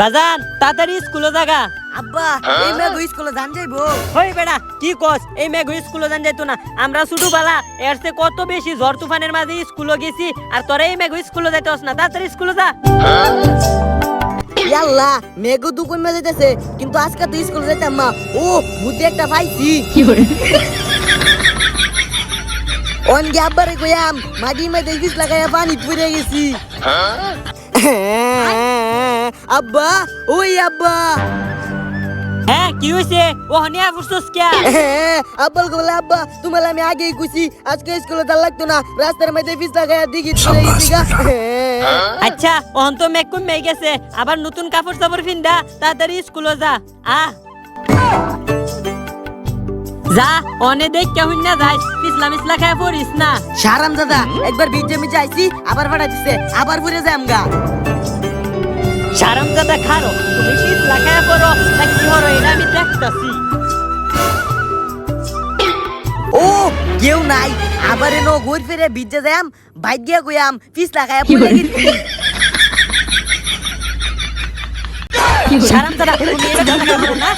বাজান তাড়াতাড়ি স্কুলে জাগা আব্বা এই মেঘ স্কুলে জান যাইবো। হই বেড়া কি কস? এই মেঘ স্কুলে যান যাইতো না। আমরা শুধু বালা এর চেয়ে কত বেশি ঝড় তুফানের মাঝে স্কুলে গেছি আর তোরা এই মেঘ স্কুলে যাইতে না। তাড়াতাড়ি স্কুলে যা। ইয়াল্লা মেঘ দুকুন মে যাইতেছে কিন্তু আজকে তো স্কুলে যাইতাম মা ও বুদ্ধি একটা পাইছি। কি করে অনগে আব্বারে কইয়াম মাটি মধ্যে বিষ লাগাইয়া পানি পুড়ে গেছি। আব্বা ওই আব্বা। হ্যাঁ কি হয়েছে ও কিয়া আব্বাল বলে আব্বা তোমার আমি আগেই কুছি আজকে স্কুলে তার লাগতো না রাস্তার মধ্যে বিষ লাগাইয়া দিঘি পুড়ে গেছি গা। আচ্ছা ওহন তো মেঘ কমে গেছে আবার নতুন কাপড় চাপড় ফিন্দা তাড়াতাড়ি স্কুলে যা আ। যা অনে দেখ কে কেমন না যাই পিছলা মিছলা খায় পড়িস না। সারাম দাদা একবার ভিজে মিজে আইছি আবার ভাড়া দিছে আবার ঘুরে যাই আমগা খারো তুমি পিছলা খায় পড়ো না কি হরো এটা আমি দেখতাছি। ও কেউ নাই। আবার এনো ঘুর ফিরে ভিজে যাম বাইক গিয়া কইয়াম পিস লাগায় পড়ে গেছি। সারাম দাদা তুমি এটা না।